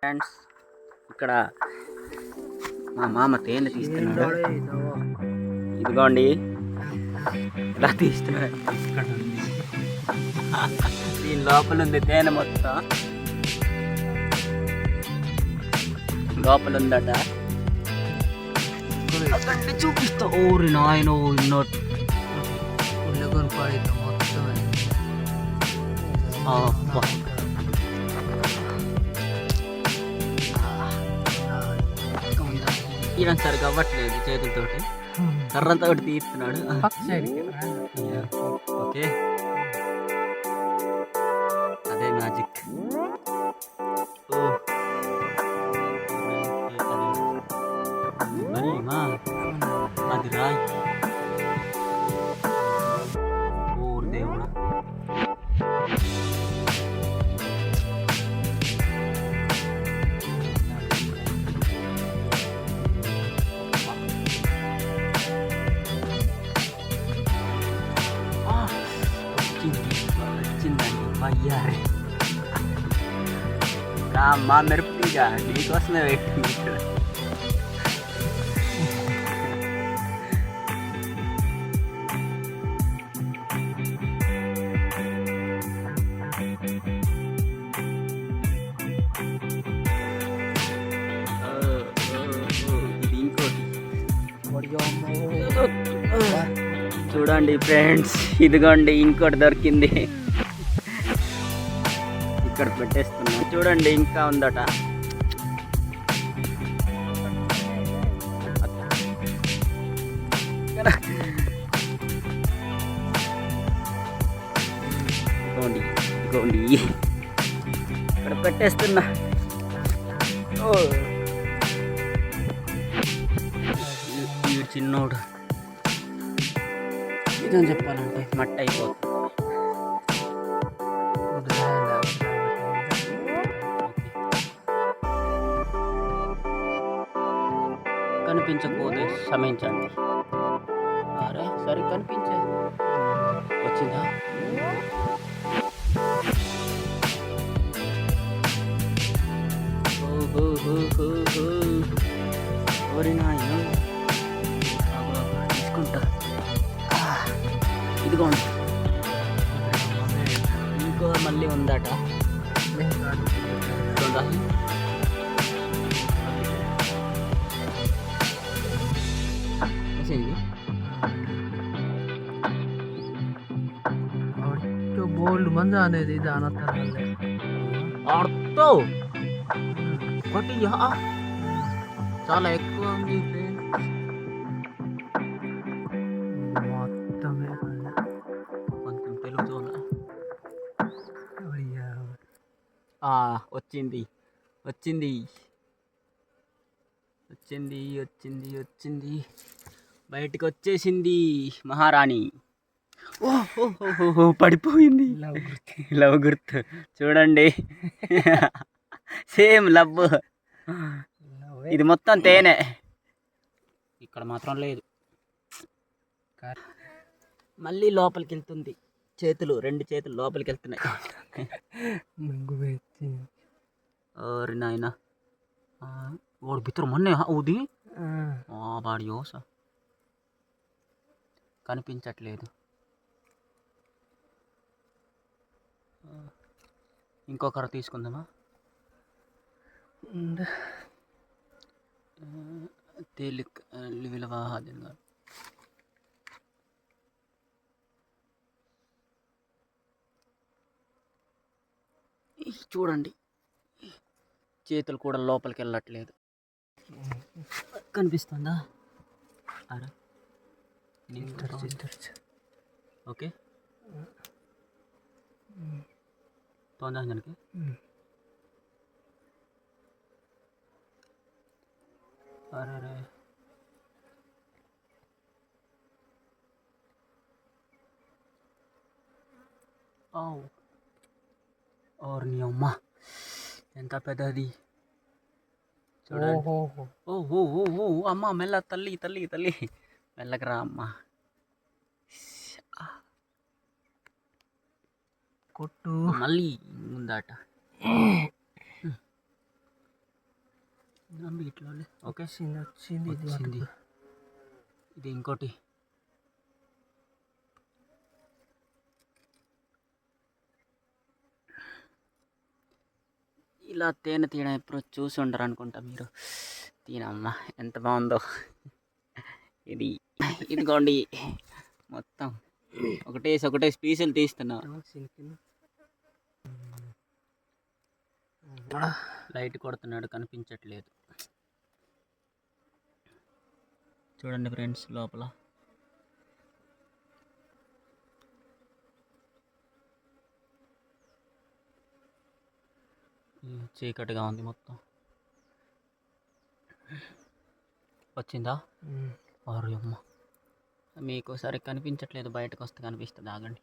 Friends ఇక్కడ మా మామ తేనె తీస్తున్నాడు. ఇదిగోండి. ఇలా తీస్తున్నాడు దీని లోపల ఉంది తేనె మొత్తం. లోపల ఉందట అక్కడి చూపిస్తా. ఓరి నాయన ఉన్నట్టు మొత్తం అబ్బా. ఈయన సరిగా అవ్వట్లేదు చేతులతోటి. కర్రంతా ఒకటి తీస్తున్నాడు. ఓకే అదే మ్యాజిక్ అయ్యారే మా మెరుపుగా నీకోసమే వెయిటింగ్ ఇక్కడ చూడండి ఫ్రెండ్స్ ఇదిగోండి ఇంకోటి దొరికింది. ఇక్కడ పెట్టేస్తున్నా. చూడండి ఇంకా ఉందట. ఇదిగోండి ఇదిగోండి ఇక్కడ పెట్టేస్తున్నా. ఓ. చిన్నోడు. నిజం చెప్పాలంటే. మట్టి అయిపోతుంది క్షమించండి. అరే సరే కనిపించే. వచ్చిందా? తీసుకుంటా. ఇదిగోండి ఇంకో మళ్ళీ ఉందట. బోల్డ్ మంది అనేది దాని ఒకటి. చాలా ఎక్కువ ఉంది. మొత్తమే కొంచెం వచ్చింది. వచ్చింది. వచ్చింది వచ్చింది వచ్చింది. బయటికి వచ్చేసింది మహారాణి. ఓ ఓ, ఓ, ఓ, ఓ, పడిపోయింది. లవ్ గుర్తు. లవ్ గుర్తు. చూడండి. Same love. ఇది మొత్తం తేనె. ఇక్కడ మాత్రం లేదు. మళ్ళీ లోపలికి వెళ్తుంది చేతులు రెండు చేతులు లోపలికి వెళ్తున్నాయి ఓరి నాయన. ఓడి బిత్తరు మొన్నే ఊది? వాడి యోస. కనిపించట్లేదు. ఇంకో కర్ర తీసుకుందామా తేలిక విలువాహాదంగా చూడండి. చేతులు కూడా లోపలికి వెళ్ళట్లేదు. కనిపిస్తుందా? అరే. ఓకే. తొందర దానికి ఉమ్. అరే అరే ఆవు ఓర్ని అమ్మ ఎంత పెద్దది చూడండి ఓహోహో. ఓ ఓ ఓ ఓ అమ్మ మెల్ల తల్లి తల్లి తల్లి మెల్లకి రా అమ్మ కొట్టు. మళ్ళీ ఇట్లా ఓకే. వచ్చింది వచ్చింది ఇది వచ్చింది. ఇది ఇంకోటి. ఇలా తేనె తీయడం ఎప్పుడు చూసి ఉండరు అనుకుంటా మీరు. తీనమ్మా ఎంత బాగుందో. ఇది ఇదిగోండి. మొత్తం. ఒకటేసి ఒకటే పీసులు తీస్తున్నా. లైట్ కొడుతున్నాడు కనిపించట్లేదు. చూడండి ఫ్రెండ్స్ లోపల. చీకటిగా ఉంది మొత్తం. వచ్చిందా? అమ్మ. మీకు సరే కనిపించట్లేదు బయటకు వస్తే కనిపిస్తుంది ఆగండి.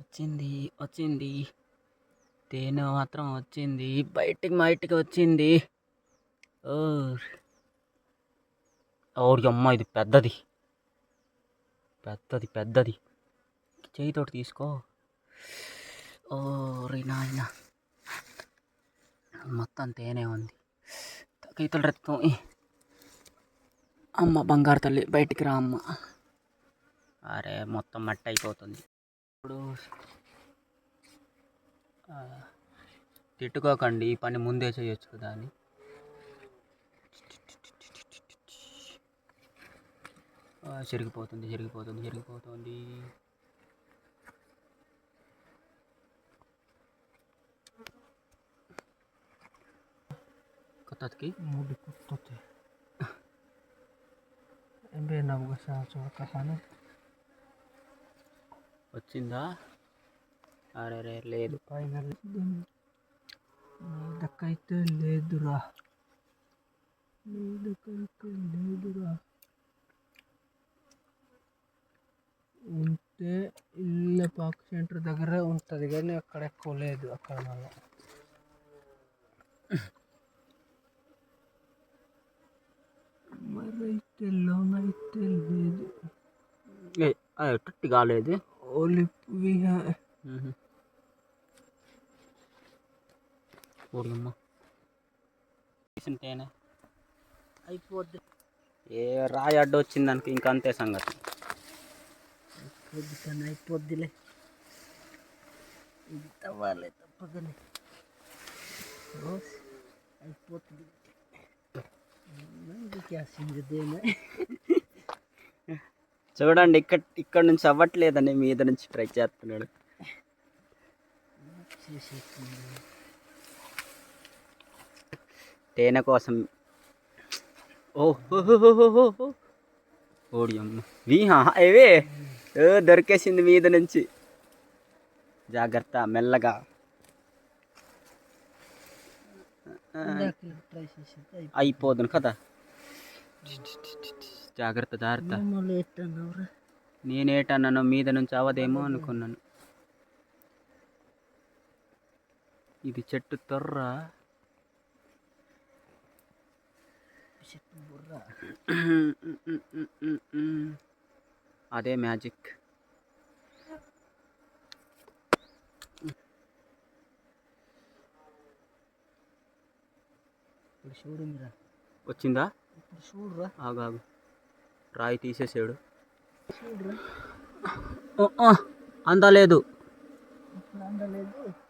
వచ్చింది వచ్చింది. తేనె మాత్రం వచ్చింది. బయటికి బయటికి వచ్చింది. ఓరి. అమ్మ ఇది పెద్దది. పెద్దది పెద్దది. చేయితోటి తీసుకో. ఓరి నాయన. మొత్తం తేనె ఉంది. గీతలు రక్తం అమ్మ బంగారు తల్లి బయటికి రా అమ్మ. అరే మొత్తం మట్టి అయిపోతుంది. ఇప్పుడు తిట్టుకోకండి ఈ పని ముందే చేయొచ్చు కదా అని. జరిగిపోతుంది జరిగిపోతుంది జరిగిపోతుంది కొత్తకి? మూడు కొత్త ఎంపీ నవ్వు సార్ వచ్చిందా? అరే లేదు. ఫైనల్ నీదకైతే లేదురా. నీదకైతే లేదురా. ఉంటే ఇళ్ళ పాక్ సెంటర్ దగ్గరే ఉంటుంది కానీ అక్కడ ఎక్కువ లేదు అక్కడ మళ్ళీ మరైతే లోన్ అయితే లేదు ఎట్టి కాలేదు? ఓన్లీ విహా అయిపోద్ది. ఏ రాయి అడ్డు వచ్చింది దానికి ఇంకా అంతే సంగతి. అయిపోద్ది అయిపోద్దిలే. ఇది తవ్వాలి తప్పదని రోస్ అయిపోతుంది. చూడండి ఇక్కడ ఇక్కడ నుంచి అవ్వట్లేదని మీద నుంచి ట్రై చేస్తున్నాడు. తేనె కోసం. ఓ హో హో హో హో హో హో. ఓడి అమ్మ. వీహా ఏవే దొరికేసింది మీద నుంచి. జాగ్రత్త మెల్లగా. అయిపోదును కదా. జాగ్రత్త జాగ్రత్త. నేనేటన్నాను మీద నుంచి అవదేమో అనుకున్నాను. ఇది చెట్టు తొర్ర. చెట్టు బుర్ర అదే మ్యాజిక్. ఇప్పుడు వచ్చిందా? ఇప్పుడు చూడురా. ఆగు ఆగు. రాయి తీసేసాడు. చూడురా. అందలేదు. అందలేదు.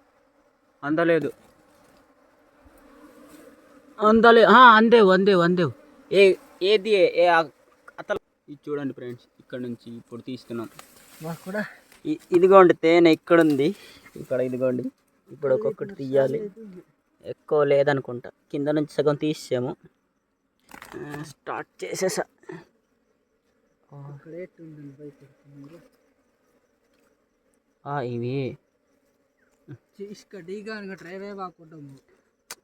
అందలేదు. అందలే అందేవు అందేవు అందేవు. ఏ ఏది ఏ అతల ఇది చూడండి ఫ్రెండ్స్ ఇక్కడ నుంచి ఇప్పుడు తీస్తున్నాం. మాకు కూడా. ఇదిగోండి తేనె ఇక్కడ ఉంది ఇక్కడ ఇదిగోండి ఇప్పుడు ఒక్కొక్కటి తీయాలి. ఎక్కువ లేదనుకుంటా. కింద నుంచి సగం తీసాము స్టార్ట్ చేసేసా. ఇవి.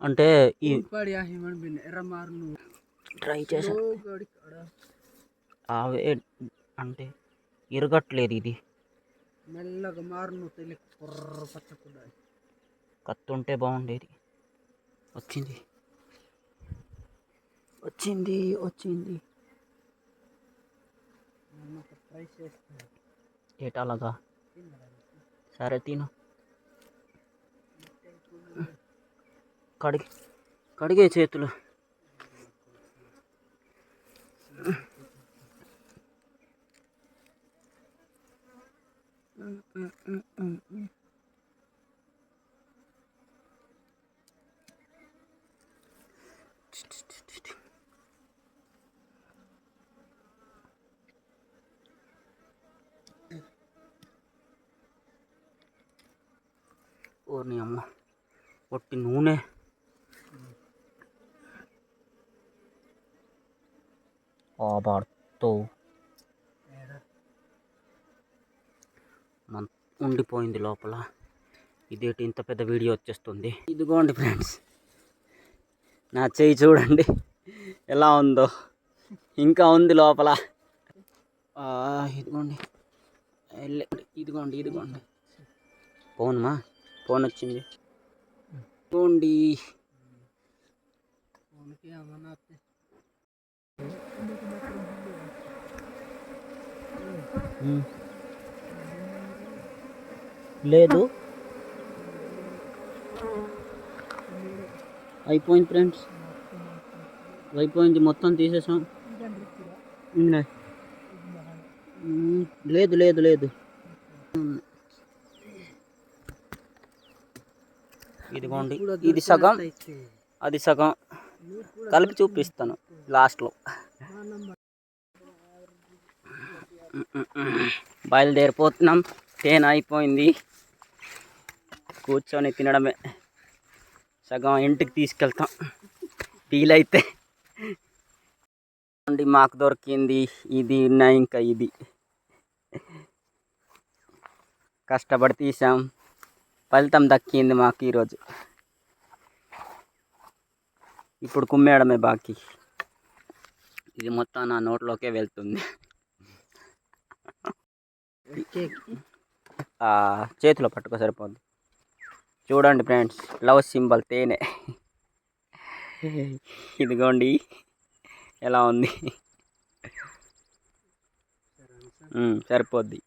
అంటే ఈ ట్రై చేసా అవే అంటే ఇరగట్లేదు ఇది. మెల్లగా మారును తెలియ కుర్ర పచ్చకుండా కత్తి ఉంటే బాగుండేది. వచ్చింది. వచ్చింది వచ్చింది. ఏటాలగా సరే తిను. కడిగి కడిగే చేతులు Mm-mm-mm-mm అమ్మ పొట్టి నూనె. ఆబాడుతో మన ఉండిపోయింది లోపల. ఇదేంటి ఇంత పెద్ద వీడియో వచ్చేస్తుంది? ఇదిగోండి ఫ్రెండ్స్. నా చెయ్యి చూడండి. ఎలా ఉందో. ఇంకా ఉంది లోపల. ఇదిగోండి. ఇదిగోండి ఇదిగోండి. ఫోన్ మా ఫోన్ వచ్చింది ఇదిగోండి లేదు. అయిపోయింది ఫ్రెండ్స్. అయిపోయింది. మొత్తం తీసేసాం. లేదు లేదు లేదు. ఇదిగోండి ఇది సగం. అది సగం. కలిపి చూపిస్తాను లాస్ట్లో. బయలుదేరిపోతున్నాం. తేనె అయిపోయింది. కూర్చొని తినడమే. సగం ఇంటికి తీసుకెళ్తాం. వీలైతే. అండి మాకు దొరికింది. ఇది ఉన్న ఇంకా ఇది. కష్టపడి తీసాం. ఫలితం దక్కింది మాకు ఈరోజు. ఇప్పుడు కుమ్మేయడమే బాకీ. ఇది మొత్తం నా నోట్లోకే వెళ్తుంది. చేతిలో పట్టుకో సరిపోద్ది. చూడండి ఫ్రెండ్స్ లవ్ సింబల్ తేనె. ఇదిగోండి ఎలా ఉంది? సరిపోద్ది.